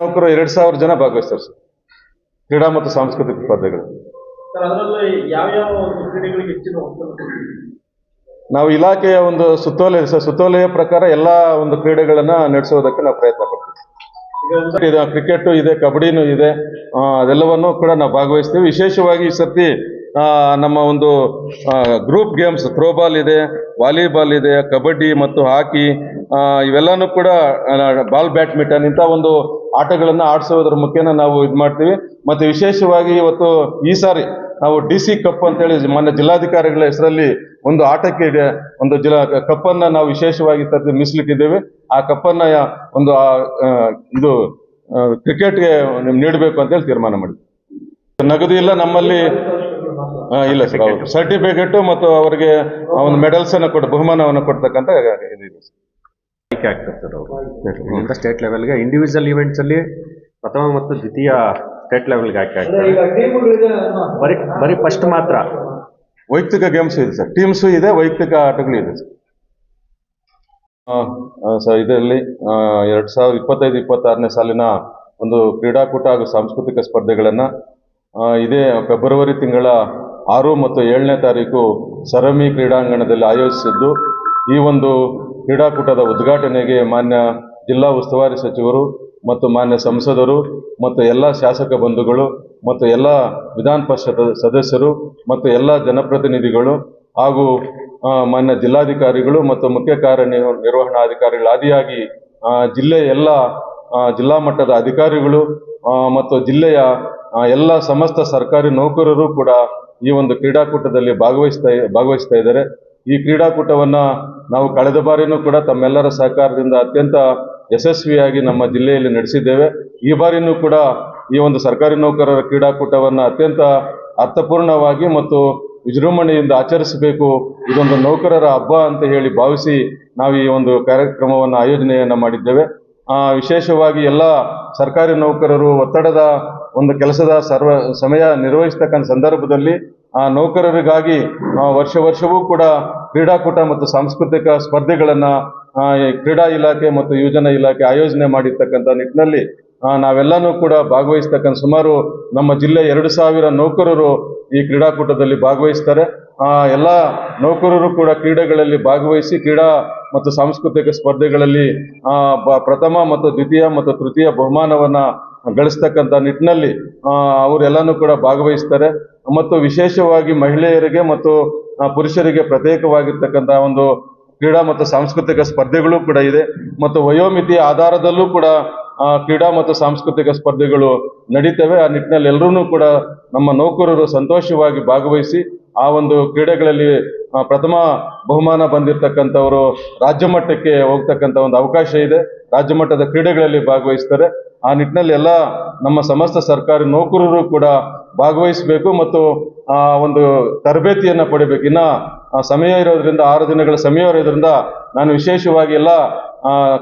ನೌಕರು ಎರಡ್ ಸಾವಿರ ಜನ ಭಾಗವಹಿಸ್ತಾರೆ ಸರ್. ಕ್ರೀಡಾ ಮತ್ತು ಸಾಂಸ್ಕೃತಿಕ ಸ್ಪರ್ಧೆಗಳು. ನಾವು ಇಲಾಖೆಯ ಒಂದು ಸುತ್ತೋಲೆ ಸರ್ ಸುತ್ತೋಲೆಯ ಪ್ರಕಾರ ಎಲ್ಲ ಒಂದು ಕ್ರೀಡೆಗಳನ್ನ ನಡೆಸೋದಕ್ಕೆ ನಾವು ಪ್ರಯತ್ನ ಪಡ್ತೀವಿ. ಇದು ಕ್ರಿಕೆಟ್ ಇದೆ ಕಬಡ್ಡಿನೂ ಇದೆ ಅದೆಲ್ಲವನ್ನು ಕೂಡ ನಾವು ಭಾಗವಹಿಸ್ತೀವಿ. ವಿಶೇಷವಾಗಿ ಈ ಸರ್ತಿ ನಮ್ಮ ಒಂದು ಗ್ರೂಪ್ ಗೇಮ್ಸ್ ಥ್ರೋಬಾಲ್ ಇದೆ ವಾಲಿಬಾಲ್ ಇದೆ ಕಬಡ್ಡಿ ಮತ್ತು ಹಾಕಿ ಇವೆಲ್ಲನೂ ಕೂಡ ಬಾಲ್ ಬ್ಯಾಡ್ಮಿಂಟನ್ ಇಂಥ ಒಂದು ಆಟಗಳನ್ನು ಆಡಿಸೋದ್ರ ಮುಖೇನ ನಾವು ಇದು ಮಾಡ್ತೀವಿ. ಮತ್ತೆ ವಿಶೇಷವಾಗಿ ಇವತ್ತು ಈ ಸಾರಿ ನಾವು ಡಿ ಸಿ ಕಪ್ ಅಂತೇಳಿ ಮೊನ್ನೆ ಜಿಲ್ಲಾಧಿಕಾರಿಗಳ ಹೆಸರಲ್ಲಿ ಒಂದು ಆಟಕ್ಕೆ ಒಂದು ಜಿಲ್ಲಾ ಕಪ್ಪನ್ನ ನಾವು ವಿಶೇಷವಾಗಿ ತರ್ತಿ ಮೀಸಲಿಟ್ಟಿದ್ದೇವೆ. ಆ ಕಪ್ಪನ್ನ ಒಂದು ಇದು ಕ್ರಿಕೆಟ್ಗೆ ನೀಡಬೇಕು ಅಂತೇಳಿ ತೀರ್ಮಾನ ಮಾಡಿದ್ವಿ. ನಗದು ಇಲ್ಲ, ನಮ್ಮಲ್ಲಿ ಇಲ್ಲ ಸರ್ ಸರ್ಟಿಫಿಕೇಟ್ ಮತ್ತು ಅವರಿಗೆ ಒಂದು ಮೆಡಲ್ಸ್ ಅನ್ನ ಕೊಟ್ಟು, ಬಹುಮಾನವನ್ನು ಕೊಡ್ತಕ್ಕಂಥ ಇದೆ. ಆಯ್ಕೆ ಆಗ್ತಾರೆ ಸರ್ ಅವರು. ಇಲ್ಲಿಂದ ಸ್ಟೇಟ್ ಲೆವೆಲ್ಗೆ ಇಂಡಿವಿಜುವಲ್ ಈವೆಂಟ್ಸ್ ಅಲ್ಲಿ ಪ್ರಥಮ ಮತ್ತು ದ್ವಿತೀಯ ಸ್ಟೇಟ್ ಲೆವೆಲ್ಗೆ ಆಯ್ಕೆ ಆಗ್ತಾರೆ ಬರೀ ಬರೀ ಫಸ್ಟ್ ಮಾತ್ರ. ವೈಯಕ್ತಿಕ ಗೇಮ್ಸ್ ಇದೆ ಸರ್. ಟೀಮ್ಸು ಇದೆ ವೈಯಕ್ತಿಕ ಆಟಗಳು ಇದೆ ಸರ್. ಆ, ಆ, ಸರ್ ಇದರಲ್ಲಿ ಎರಡ್ ಸಾವಿರದ ಇಪ್ಪತ್ತೈದು ಇಪ್ಪತ್ತಾರನೇ ಸಾಲಿನ ಒಂದು ಕ್ರೀಡಾಕೂಟ ಹಾಗೂ ಸಾಂಸ್ಕೃತಿಕ ಸ್ಪರ್ಧೆಗಳನ್ನು ಇದೇ ಫೆಬ್ರವರಿ ತಿಂಗಳ ಆರು ಮತ್ತು ಏಳನೇ ತಾರೀಕು ಸರಮಿ ಕ್ರೀಡಾಂಗಣದಲ್ಲಿ ಆಯೋಜಿಸಿದ್ದು ಈ ಒಂದು ಕ್ರೀಡಾಕೂಟದ ಉದ್ಘಾಟನೆಗೆ ಮಾನ್ಯ ಜಿಲ್ಲಾ ಉಸ್ತುವಾರಿ ಸಚಿವರು ಮತ್ತು ಮಾನ್ಯ ಸಂಸದರು ಮತ್ತು ಎಲ್ಲ ಶಾಸಕ ಬಂಧುಗಳು ಮತ್ತು ಎಲ್ಲ ವಿಧಾನ ಪರಿಷತ್ ಸದಸ್ಯರು ಮತ್ತು ಎಲ್ಲ ಜನಪ್ರತಿನಿಧಿಗಳು ಹಾಗೂ ಮಾನ್ಯ ಜಿಲ್ಲಾಧಿಕಾರಿಗಳು ಮತ್ತು ಮುಖ್ಯ ಕಾರ್ಯನಿರ್ವಹಣಾಧಿಕಾರಿಗಳು ನಿರ್ವಹಣಾಧಿಕಾರಿಗಳ ಆದಿಯಾಗಿ ಜಿಲ್ಲೆಯ ಎಲ್ಲ ಜಿಲ್ಲಾ ಮಟ್ಟದ ಅಧಿಕಾರಿಗಳು ಮತ್ತು ಜಿಲ್ಲೆಯ ಎಲ್ಲ ಸಮಸ್ತ ಸರ್ಕಾರಿ ನೌಕರರು ಕೂಡ ಈ ಒಂದು ಕ್ರೀಡಾಕೂಟದಲ್ಲಿ ಭಾಗವಹಿಸ್ತಾ ಭಾಗವಹಿಸ್ತಾ ಇದ್ದಾರೆ. ಈ ಕ್ರೀಡಾಕೂಟವನ್ನ ನಾವು ಕಳೆದ ಬಾರಿನೂ ಕೂಡ ತಮ್ಮೆಲ್ಲರ ಸಹಕಾರದಿಂದ ಅತ್ಯಂತ ಯಶಸ್ವಿಯಾಗಿ ನಮ್ಮ ಜಿಲ್ಲೆಯಲ್ಲಿ ನಡೆಸಿದ್ದೇವೆ. ಈ ಬಾರಿನೂ ಕೂಡ ಈ ಒಂದು ಸರ್ಕಾರಿ ನೌಕರರ ಕ್ರೀಡಾಕೂಟವನ್ನು ಅತ್ಯಂತ ಅರ್ಥಪೂರ್ಣವಾಗಿ ಮತ್ತು ವಿಜೃಂಭಣೆಯಿಂದ ಆಚರಿಸಬೇಕು. ಇದೊಂದು ನೌಕರರ ಹಬ್ಬ ಅಂತ ಹೇಳಿ ಭಾವಿಸಿ ನಾವು ಈ ಒಂದು ಕಾರ್ಯಕ್ರಮವನ್ನು ಆಯೋಜನೆಯನ್ನು ಮಾಡಿದ್ದೇವೆ. ವಿಶೇಷವಾಗಿ ಎಲ್ಲ ಸರ್ಕಾರಿ ನೌಕರರು ಒತ್ತಡದ ಒಂದು ಕೆಲಸದ ಸರ್ವ ಸಮಯ ನಿರ್ವಹಿಸ್ತಕ್ಕಂಥ ಸಂದರ್ಭದಲ್ಲಿ ಆ ನೌಕರರಿಗಾಗಿ ವರ್ಷ ವರ್ಷವೂ ಕೂಡ ಕ್ರೀಡಾಕೂಟ ಮತ್ತು ಸಾಂಸ್ಕೃತಿಕ ಸ್ಪರ್ಧೆಗಳನ್ನು ಕ್ರೀಡಾ ಇಲಾಖೆ ಮತ್ತು ಯೋಜನಾ ಇಲಾಖೆ ಆಯೋಜನೆ ಮಾಡಿರ್ತಕ್ಕಂಥ ನಿಟ್ಟಿನಲ್ಲಿ ನಾವೆಲ್ಲನೂ ಕೂಡ ಭಾಗವಹಿಸ್ತಕ್ಕಂಥ ಸುಮಾರು ನಮ್ಮ ಜಿಲ್ಲೆ ಎರಡು ಸಾವಿರ ನೌಕರರು ಈ ಕ್ರೀಡಾಕೂಟದಲ್ಲಿ ಭಾಗವಹಿಸ್ತಾರೆ. ಆ, ಎಲ್ಲ ನೌಕರರು ಕೂಡ ಕ್ರೀಡೆಗಳಲ್ಲಿ ಭಾಗವಹಿಸಿ ಕ್ರೀಡಾ ಮತ್ತು ಸಾಂಸ್ಕೃತಿಕ ಸ್ಪರ್ಧೆಗಳಲ್ಲಿ ಪ್ರಥಮ ಮತ್ತು ದ್ವಿತೀಯ ಮತ್ತು ತೃತೀಯ ಬಹುಮಾನವನ್ನು ಗಳಿಸ್ತಕ್ಕಂಥ ನಿಟ್ಟಿನಲ್ಲಿ ಅವರೆಲ್ಲನೂ ಕೂಡ ಭಾಗವಹಿಸ್ತಾರೆ. ಮತ್ತು ವಿಶೇಷವಾಗಿ ಮಹಿಳೆಯರಿಗೆ ಮತ್ತು ಪುರುಷರಿಗೆ ಪ್ರತ್ಯೇಕವಾಗಿರ್ತಕ್ಕಂಥ ಒಂದು ಕ್ರೀಡಾ ಮತ್ತು ಸಾಂಸ್ಕೃತಿಕ ಸ್ಪರ್ಧೆಗಳು ಕೂಡ ಇದೆ. ಮತ್ತು ವಯೋಮಿತಿ ಆಧಾರದಲ್ಲೂ ಕೂಡ ಕ್ರೀಡಾ ಮತ್ತು ಸಾಂಸ್ಕೃತಿಕ ಸ್ಪರ್ಧೆಗಳು ನಡೀತವೆ. ಆ ನಿಟ್ಟಿನಲ್ಲಿ ಎಲ್ಲರೂ ಕೂಡ ನಮ್ಮ ನೌಕರರು ಸಂತೋಷವಾಗಿ ಭಾಗವಹಿಸಿ, ಆ ಒಂದು ಕ್ರೀಡೆಗಳಲ್ಲಿ ಪ್ರಥಮ ಬಹುಮಾನ ಬಂದಿರತಕ್ಕಂಥವರು ರಾಜ್ಯ ಮಟ್ಟಕ್ಕೆ ಹೋಗ್ತಕ್ಕಂಥ ಒಂದು ಅವಕಾಶ ಇದೆ. ರಾಜ್ಯ ಮಟ್ಟದ ಕ್ರೀಡೆಗಳಲ್ಲಿ ಭಾಗವಹಿಸ್ತಾರೆ. ಆ ನಿಟ್ಟಿನಲ್ಲಿ ಎಲ್ಲ ನಮ್ಮ ಸಮಸ್ತ ಸರ್ಕಾರಿ ನೌಕರರು ಕೂಡ ಭಾಗವಹಿಸಬೇಕು ಮತ್ತು ಆ ಒಂದು ತರಬೇತಿಯನ್ನು ಪಡಿಬೇಕು. ಇನ್ನ ಸಮಯ ಇರೋದ್ರಿಂದ, ಆರು ದಿನಗಳ ಸಮಯ ಇರೋದ್ರಿಂದ ನಾನು ವಿಶೇಷವಾಗಿ ಎಲ್ಲ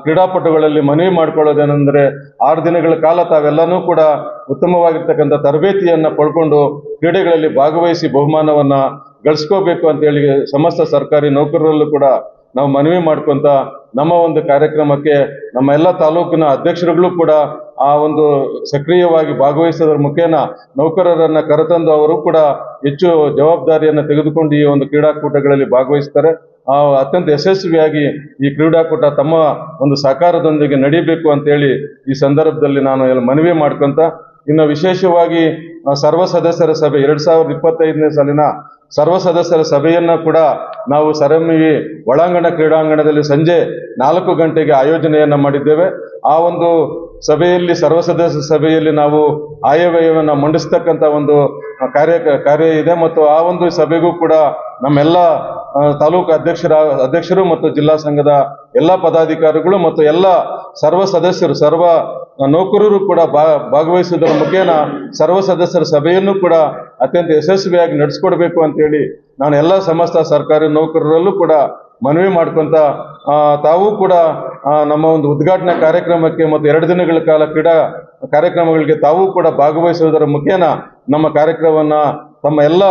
ಕ್ರೀಡಾಪಟುಗಳಲ್ಲಿ ಮನವಿ ಮಾಡ್ಕೊಳ್ಳೋದೇನೆಂದರೆ ಆರು ದಿನಗಳ ಕಾಲ ತಾವೆಲ್ಲನೂ ಕೂಡ ಉತ್ತಮವಾಗಿರ್ತಕ್ಕಂಥ ತರಬೇತಿಯನ್ನು ಪಡ್ಕೊಂಡು ಕ್ರೀಡೆಗಳಲ್ಲಿ ಭಾಗವಹಿಸಿ ಬಹುಮಾನವನ್ನ ಗಳಿಸ್ಕೋಬೇಕು ಅಂತೇಳಿ ಸಮಸ್ತ ಸರ್ಕಾರಿ ನೌಕರರಲ್ಲೂ ಕೂಡ ನಾವು ಮನವಿ ಮಾಡ್ಕೊತ ನಮ್ಮ ಒಂದು ಕಾರ್ಯಕ್ರಮಕ್ಕೆ ನಮ್ಮ ಎಲ್ಲ ತಾಲೂಕಿನ ಅಧ್ಯಕ್ಷರುಗಳು ಕೂಡ ಆ ಒಂದು ಸಕ್ರಿಯವಾಗಿ ಭಾಗವಹಿಸೋದ್ರ ಮುಖೇನ ನೌಕರರನ್ನ ಕರೆತಂದು ಅವರು ಕೂಡ ಹೆಚ್ಚು ಜವಾಬ್ದಾರಿಯನ್ನು ತೆಗೆದುಕೊಂಡು ಈ ಒಂದು ಕ್ರೀಡಾಕೂಟಗಳಲ್ಲಿ ಭಾಗವಹಿಸ್ತಾರೆ. ಆ, ಅತ್ಯಂತ ಯಶಸ್ವಿಯಾಗಿ ಈ ಕ್ರೀಡಾಕೂಟ ತಮ್ಮ ಒಂದು ಸಹಕಾರದೊಂದಿಗೆ ನಡೀಬೇಕು ಅಂತೇಳಿ ಈ ಸಂದರ್ಭದಲ್ಲಿ ನಾನು ಎಲ್ಲ ಮನವಿ ಮಾಡ್ಕೊಂತ, ಇನ್ನು ವಿಶೇಷವಾಗಿ ಸರ್ವ ಸದಸ್ಯರ ಸಭೆ, ಎರಡ್ ಸಾವಿರದ ಇಪ್ಪತ್ತೈದನೇ ಸಾಲಿನ ಸರ್ವ ಸದಸ್ಯರ ಸಭೆಯನ್ನ ಕೂಡ ನಾವು ಸರಮಿ ಒಳಾಂಗಣ ಕ್ರೀಡಾಂಗಣದಲ್ಲಿ ಸಂಜೆ ನಾಲ್ಕು ಗಂಟೆಗೆ ಆಯೋಜನೆಯನ್ನ ಮಾಡಿದ್ದೇವೆ. ಆ ಒಂದು ಸಭೆಯಲ್ಲಿ ಸರ್ವ ಸದಸ್ಯ ಸಭೆಯಲ್ಲಿ ನಾವು ಆಯವ್ಯಯವನ್ನು ಮಂಡಿಸ್ತಕ್ಕಂಥ ಒಂದು ಕಾರ್ಯ ಕಾರ್ಯ ಇದೆ ಮತ್ತು ಆ ಒಂದು ಸಭೆಗೂ ಕೂಡ ನಮ್ಮೆಲ್ಲ ತಾಲೂಕು ಅಧ್ಯಕ್ಷರ, ಅಧ್ಯಕ್ಷರು ಮತ್ತು ಜಿಲ್ಲಾ ಸಂಘದ ಎಲ್ಲ ಪದಾಧಿಕಾರಿಗಳು ಮತ್ತು ಎಲ್ಲ ಸರ್ವ ಸದಸ್ಯರು, ಸರ್ವ ನೌಕರರು ಕೂಡ ಭಾಗವಹಿಸುವುದರ ಮುಖೇನ ಸರ್ವ ಸದಸ್ಯರ ಸಭೆಯನ್ನು ಕೂಡ ಅತ್ಯಂತ ಯಶಸ್ವಿಯಾಗಿ ನಡೆಸ್ಕೊಡ್ಬೇಕು ಅಂತೇಳಿ ನಾನು ಎಲ್ಲ ಸಮಸ್ತ ಸರ್ಕಾರಿ ನೌಕರರಲ್ಲೂ ಕೂಡ ಮನವಿ ಮಾಡ್ಕೊಂತ ತಾವು ಕೂಡ ನಮ್ಮ ಒಂದು ಉದ್ಘಾಟನಾ ಕಾರ್ಯಕ್ರಮಕ್ಕೆ ಮತ್ತು ಎರಡು ದಿನಗಳ ಕಾಲ ಕ್ರೀಡಾ ಕಾರ್ಯಕ್ರಮಗಳಿಗೆ ತಾವು ಕೂಡ ಭಾಗವಹಿಸುವುದರ ಮುಖೇನ ನಮ್ಮ ಕಾರ್ಯಕ್ರಮವನ್ನ ತಮ್ಮ ಎಲ್ಲ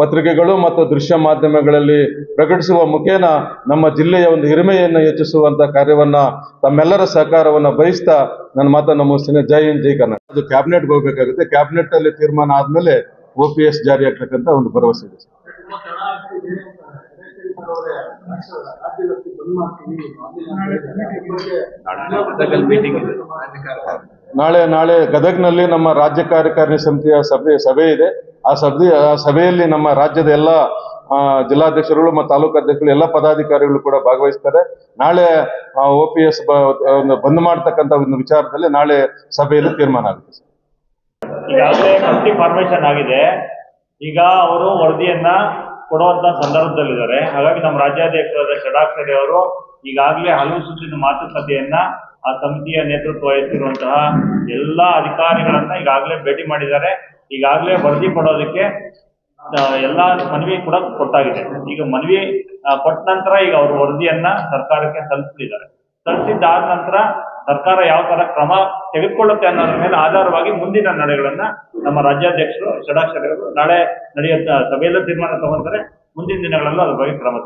ಪತ್ರಿಕೆಗಳು ಮತ್ತು ದೃಶ್ಯ ಮಾಧ್ಯಮಗಳಲ್ಲಿ ಪ್ರಕಟಿಸುವ ಮುಖೇನ ನಮ್ಮ ಜಿಲ್ಲೆಯ ಒಂದು ಹಿರಿಮೆಯನ್ನು ಹೆಚ್ಚಿಸುವಂತ ಕಾರ್ಯವನ್ನ ತಮ್ಮೆಲ್ಲರ ಸಹಕಾರವನ್ನು ಬಯಸ್ತಾ ನನ್ನ ಮಾತನ್ನು ಮುಗಿಸ್ತೇನೆ. ಜೈ ಹಿಂದ್, ಜೈ ಕರ್ನಾಟಕ. ಅದು ಕ್ಯಾಬಿನೆಟ್ಗೆ ಹೋಗ್ಬೇಕಾಗುತ್ತೆ. ಕ್ಯಾಬಿನೆಟ್ ಅಲ್ಲಿ ತೀರ್ಮಾನ ಆದ್ಮೇಲೆ ಒ ಪಿ ಎಸ್ ಜಾರಿ ಆಗ್ತಕ್ಕಂಥ ಒಂದು ಭರವಸೆ ಇದೆ. ನಾಳೆ ನಾಳೆ ಗದಗ್ನಲ್ಲಿ ನಮ್ಮ ರಾಜ್ಯ ಕಾರ್ಯಕಾರಿಣಿ ಸಮಿತಿಯ ಸಭೆ ಸಭೆ ಇದೆ. ಆ ಸಭೆ ಆ ಸಭೆಯಲ್ಲಿ ನಮ್ಮ ರಾಜ್ಯದ ಎಲ್ಲ ಜಿಲ್ಲಾಧ್ಯಕ್ಷರುಗಳು ಮತ್ತು ತಾಲೂಕು ಅಧ್ಯಕ್ಷರು ಎಲ್ಲ ಪದಾಧಿಕಾರಿಗಳು ಕೂಡ ಭಾಗವಹಿಸ್ತಾರೆ. ನಾಳೆ ಒ ಪಿ ಎಸ್ ಬಂದ್ ಮಾಡ್ತಕ್ಕಂಥ ಒಂದು ವಿಚಾರದಲ್ಲಿ ನಾಳೆ ಸಭೆಯಲ್ಲಿ ತೀರ್ಮಾನ ಆಗುತ್ತೆ. ಈಗಾಗಲೇ ಕಮಿಟಿ ಫಾರ್ಮೇಶನ್ ಆಗಿದೆ ಈಗ ಅವರು ವರದಿಯನ್ನ ಕೊಡುವಂತ ಸಂದರ್ಭದಲ್ಲಿದ್ದಾರೆ. ಹಾಗಾಗಿ ನಮ್ಮ ರಾಜ್ಯಾಧ್ಯಕ್ಷರಾದ ಷಡಾಕ್ಷರಿ ಅವರು ಈಗಾಗಲೇ ಹಲವು ಸುತ್ತಿನ ಮಾತುಕತೆಯನ್ನ ಆ ಸಮಿತಿಯ ನೇತೃತ್ವ ವಹಿಸಿರುವಂತಹ ಎಲ್ಲಾ ಅಧಿಕಾರಿಗಳನ್ನ ಈಗಾಗಲೇ ಭೇಟಿ ಮಾಡಿದ್ದಾರೆ. ಈಗಾಗಲೇ ವರದಿ ಕೊಡೋದಕ್ಕೆ ಎಲ್ಲಾ ಮನವಿ ಕೂಡ ಕೊಟ್ಟಾಗಿದೆ. ಈಗ ಮನವಿ ಕೊಟ್ಟ ನಂತರ ಈಗ ಅವರು ವರದಿಯನ್ನ ಸರ್ಕಾರಕ್ಕೆ ಸಲ್ಲಿಸಲಿದ್ದಾರೆ. ಸಲ್ಲಿಸಿದ್ದಾದ ನಂತರ ಸರ್ಕಾರ ಯಾವ ತರ ಕ್ರಮ ತೆಗೆದುಕೊಳ್ಳುತ್ತೆ ಅನ್ನೋದ್ರ ಮೇಲೆ ಆಧಾರವಾಗಿ ಮುಂದಿನ ನಡೆಗಳನ್ನ ನಮ್ಮ ರಾಜ್ಯಾಧ್ಯಕ್ಷರು, ಷಡಾಕ್ಷರಿಗಳು ನಾಳೆ ನಡೆಯುತ್ತ ಸಭೆಯಲ್ಲೂ ತೀರ್ಮಾನ ತಗೊಂತಾರೆ ಮುಂದಿನ ದಿನಗಳಲ್ಲೂ ಅದ್ರ ಬಗ್ಗೆ ಕ್ರಮ